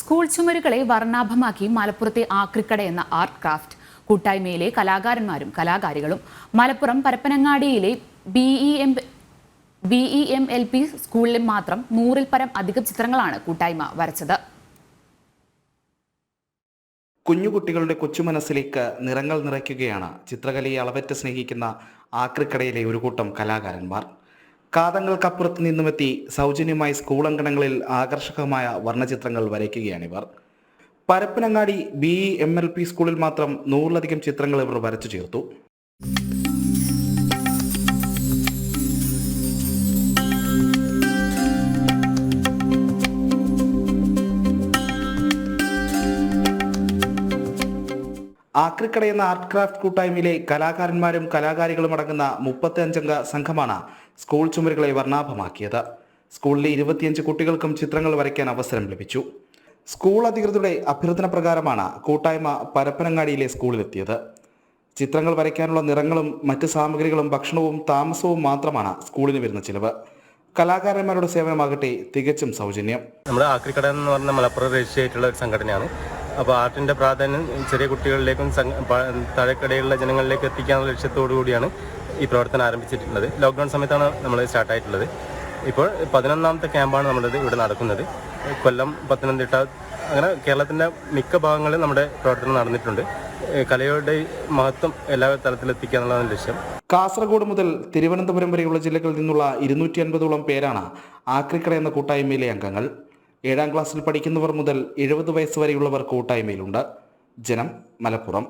School ചുമരുകളെ വർണാഭമാക്കി മലപ്പുറത്തെ ആക്രിക്കട എന്ന art craft. കൂട്ടായ്മയിലെ കലാകാരന്മാരും കലാകാരികളും Malappuram പരപ്പനങ്ങാടിയിലെ B E M B E M L P സ്കൂളിൽ മാത്രം നൂറിൽ പരം അധികം ചിത്രങ്ങളാണ് കൂട്ടായ്മ വരച്ചത്. കുഞ്ഞുകുട്ടികളുടെ കൊച്ചുമനസ്സിലേക്ക് നിറങ്ങൾ നിറയ്ക്കുകയാണ് ചിത്രകലയെ അളവറ്റ് സ്നേഹിക്കുന്ന ആക്രിക്കടയിലെ ഒരു കൂട്ടം കലാകാരന്മാർ. കാതങ്ങൾക്കപ്പുറത്ത് നിന്നുമെത്തി സൗജന്യമായി സ്കൂൾ അങ്കണങ്ങളിൽ ആകർഷകമായ വർണചിത്രങ്ങൾ വരയ്ക്കുകയാണിവർ. Parappanangadi B M L P സ്കൂളിൽ മാത്രം നൂറിലധികം ചിത്രങ്ങൾ ഇവർ വരച്ചു ചേർത്തു. ആക്രിക്കട എന്ന ആർട്ട് ക്രാഫ്റ്റ് കൂട്ടായ്മയിലെ കലാകാരന്മാരും കലാകാരികളും അടങ്ങുന്ന മുപ്പത്തി അഞ്ചംഗ സംഘമാണ് സ്കൂൾ ചുമരുകളെ വർണാഭമാക്കിയത്. സ്കൂളിലെ ഇരുപത്തിയഞ്ച് കുട്ടികൾക്കും ചിത്രങ്ങൾ വരയ്ക്കാൻ അവസരം ലഭിച്ചു. സ്കൂൾ അധികൃതരുടെ അഭ്യർത്ഥന പ്രകാരമാണ് കൂട്ടായ്മ പരപ്പനങ്ങാടിയിലെ സ്കൂളിലെത്തിയത്. ചിത്രങ്ങൾ വരയ്ക്കാനുള്ള നിറങ്ങളും മറ്റ് സാമഗ്രികളും ഭക്ഷണവും താമസവും മാത്രമാണ് സ്കൂളിന് വരുന്ന ചിലവ്. കലാകാരന്മാരുടെ സേവനമാകട്ടെ തികച്ചും സൗജന്യം. നമ്മുടെ ആക്രിക്കട എന്ന് പറഞ്ഞ മലപ്പുറം രജിസ്റ്റർ ആയിട്ടുള്ള ഒരു സംഘടനയാണ്. അപ്പോൾ ആർട്ടിന്റെ പ്രാധാന്യം ചെറിയ കുട്ടികളിലേക്കും തഴക്കടയിലുള്ള ജനങ്ങളിലേക്ക് എത്തിക്കാനുള്ള ലക്ഷ്യത്തോടു കൂടിയാണ് ഈ പ്രവർത്തനം ആരംഭിച്ചിട്ടുള്ളത്. ലോക്ക്ഡൗൺ സമയത്താണ് നമ്മൾ സ്റ്റാർട്ടായിട്ടുള്ളത്. ഇപ്പോൾ പതിനൊന്നാമത്തെ ക്യാമ്പാണ് നമ്മളത് ഇവിടെ നടക്കുന്നത്. കൊല്ലം പത്തനംതിട്ട അങ്ങനെ കേരളത്തിന്റെ മിക്ക ഭാഗങ്ങളിൽ നമ്മുടെ പ്രവർത്തനം നടന്നിട്ടുണ്ട്. കലയുടെ മഹത്വം എല്ലാ തലത്തിലെത്തിക്കുക എന്നുള്ളതാണ് ലക്ഷ്യം. കാസർഗോഡ് മുതൽ തിരുവനന്തപുരം വരെയുള്ള ജില്ലകളിൽ നിന്നുള്ള ഇരുന്നൂറ്റി അൻപതോളം പേരാണ് ആക്രിക്കട എന്ന കൂട്ടായ്മയിലെ അംഗങ്ങൾ. ഏഴാം ക്ലാസ്സിൽ പഠിക്കുന്നവർ മുതൽ എഴുപത് വയസ്സ് വരെയുള്ളവർ കൂട്ടായ്മയിലുണ്ട്. ജനം മലപ്പുറം.